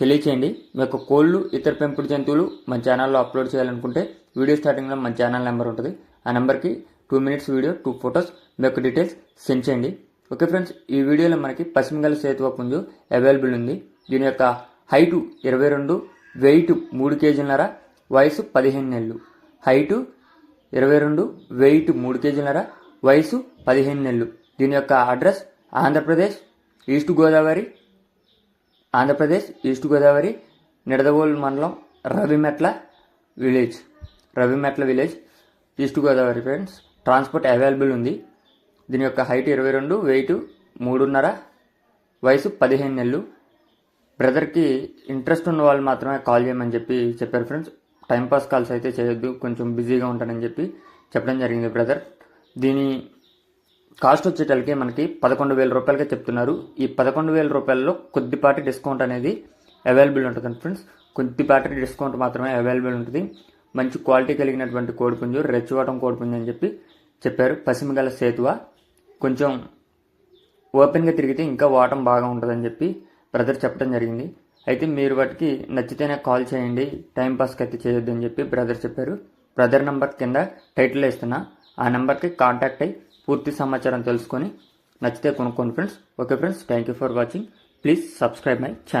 తెలియచేయండి. మీ యొక్క కోళ్ళు ఇతర పెంపుడు జంతువులు మన ఛానల్లో అప్లోడ్ చేయాలనుకుంటే వీడియో స్టార్టింగ్లో మన ఛానల్ నెంబర్ ఉంటుంది. ఆ నెంబర్కి two minutes video two photos మీ యొక్క డీటెయిల్స్ సెండ్ చేయండి. ఓకే ఫ్రెండ్స్ ఈ వీడియోలో మనకి పశ్చిమగల సేతువ పుంజు అవైలబుల్ ఉంది. దీని యొక్క హైటు ఇరవై రెండు వెయిట్ మూడు కేజీలన్నర వయసు పదిహేను నెలలు. హైటు ఇరవై రెండు వెయిట్ మూడు కేజీలన్నర వయసు పదిహేను నెలలు. దీని యొక్క address Andhra Pradesh east Godavari Andhra Pradesh east Godavari Nidadavolu మండలం Ravimetla village. Ravimetla village east Godavari friends. Transport available ఉంది. దీని యొక్క హైట్ ఇరవై రెండు వెయిట్ మూడున్నర వయసు పదిహేను నెలలు. బ్రదర్కి ఇంట్రెస్ట్ ఉన్న వాళ్ళు మాత్రమే కాల్ చేయమని చెప్పి చెప్పారు ఫ్రెండ్స్. టైంపాస్ కాల్స్ అయితే చేయొద్దు కొంచెం బిజీగా ఉంటానని చెప్పి చెప్పడం జరిగింది బ్రదర్. దీని కాస్ట్ వచ్చేటలకి మనకి పదకొండు వేల రూపాయలకే చెప్తున్నారు. ఈ పదకొండు వేల రూపాయల్లో కొద్దిపాటి డిస్కౌంట్ అనేది అవైలబుల్ ఉంటుంది ఫ్రెండ్స్ కొద్దిపాటి డిస్కౌంట్ మాత్రమే అవైలబుల్ ఉంటుంది. మంచి క్వాలిటీ కలిగినటువంటి కోడిపుంజు రెచ్చివాటం కోడిపుంజు అని చెప్పి చెప్పారు. పసిమిగల సేతువ. కొంచెం ఓపెన్గా తిరిగితే ఇంకా వాటం బాగా ఉంటుందని చెప్పి బ్రదర్ చెప్పడం జరిగింది. అయితే మీరు వాటికి నచ్చితేనే కాల్ చేయండి. టైం పాస్కి అయితే చేయొద్దని చెప్పి బ్రదర్ చెప్పారు. బ్రదర్ నెంబర్ కింద టైటిల్ ఇస్తున్నా ఆ నెంబర్కి కాంటాక్ట్ అయ్యి పూర్తి సమాచారం తెలుసుకొని నచ్చితే కొనుక్కోండి friends. Okay friends thank you for watching please subscribe my channel